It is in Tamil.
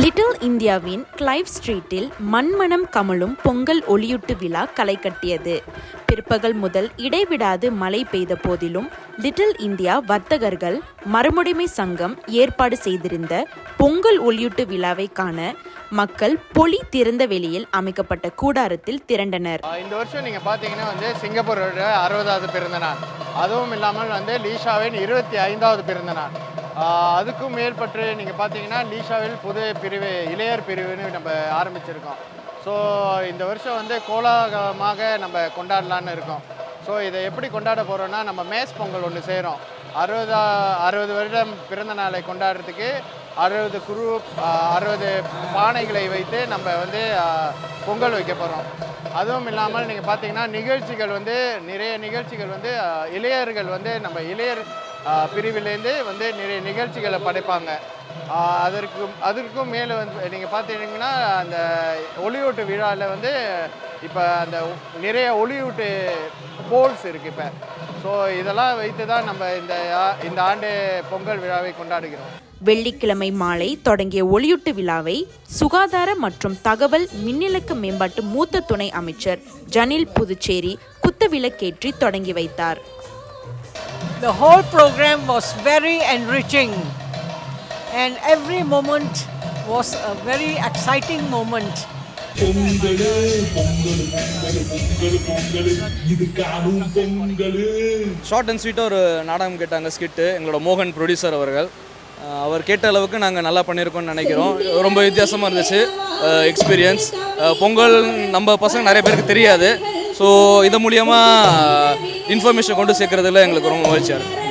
லிட்டில் இந்தியாவின் கிளைவ் ஸ்ட்ரீட்டில் மண்மணம் கமலும் பொங்கல் ஒளியூட்டு விழா களை கட்டியது. பிற்பகல் முதல் இடைவிடாது மழை பெய்த போதிலும் லிட்டில் இந்தியா வர்த்தகர்கள் மறுமுடைமை சங்கம் ஏற்பாடு செய்திருந்த பொங்கல் ஒளியூட்டு விழாவை காண மக்கள் பொலி திறந்த வெளியில் அமைக்கப்பட்ட கூடாரத்தில் திரண்டனர். இந்த வருஷம் நீங்கள் பார்த்தீங்கன்னா வந்து சிங்கப்பூரோட அறுபதாவது பிறந்த நாள் அதுவும் இல்லாமல் வந்து லீஷாவின் இருபத்தி ஐந்தாவது பிறந்த நாள் அதுக்கும் மேற்பட்டு நீங்கள் பார்த்தீங்கன்னா லீஷாவில் புது பிரிவு இளையர் பிரிவுன்னு நம்ம ஆரம்பிச்சிருக்கோம். ஸோ இந்த வருஷம் வந்து கோலாகலமாக நம்ம கொண்டாடலான்னு இருக்கோம். ஸோ இதை எப்படி கொண்டாட போகிறோம்னா நம்ம மேஸ் பொங்கல் ஒன்று செய்கிறோம் அறுபதா அறுபது வருடம் பிறந்த நாளை கொண்டாடுறதுக்கு அறுபது குரு அறுபது பானைகளை வைத்து நம்ம வந்து பொங்கல் வைக்க போகிறோம் அதுவும் இல்லாமல் நீங்கள் பார்த்தீங்கன்னா நிகழ்ச்சிகள் வந்து நிறைய நிகழ்ச்சிகள் வந்து இளையர்கள் வந்து நம்ம இளையர் பிரிவிலேருந்து வந்து நிறைய நிகழ்ச்சிகளை படைப்பாங்க. அதற்கும் அதற்கு அதற்கும் மேலே வந்து நீங்கள் பார்த்தீங்கன்னா அந்த ஒளியூட்டு விழாவில் வந்து இப்போ அந்த நிறைய ஒளியூட்டு போல்ஸ் இருக்குது இப்போ. ஸோ இதெல்லாம் வைத்து தான் நம்ம இந்த இந்த ஆண்டு பொங்கல் விழாவை கொண்டாடுகிறோம். வெள்ளிக்கிழமை மாலை தொடங்கிய ஒளியூட்டு விழாவை சுகாதார மற்றும் தகவல் மின்னிலக்க மேம்பாட்டு மூத்த துணை அமைச்சர் ஜனில் புதுச்சேரி குத்தவிளக்கேற்றி தொடங்கி வைத்தார். The whole program was very enriching, and every moment was a very exciting moment. Short and ஸ்வீட்டாக ஒரு நாடகம் கேட்டாங்க ஸ்கிட்டு. எங்களோட மோகன் ப்ரொடியூசர் அவர்கள். அவர் கேட்ட அளவுக்கு நாங்கள் நல்லா பண்ணியிருக்கோம்னு நினைக்கிறோம். ரொம்ப வித்தியாசமாக இருந்துச்சு எக்ஸ்பீரியன்ஸ் பொங்கல் நம்ம பசங்க நிறைய பேருக்கு தெரியாது. ஸோ இது மூலியமாக இன்ஃபர்மேஷன் கொண்டு சேர்க்கறதுல எங்களுக்கு ரொம்ப மகிழ்ச்சியாக இருக்குது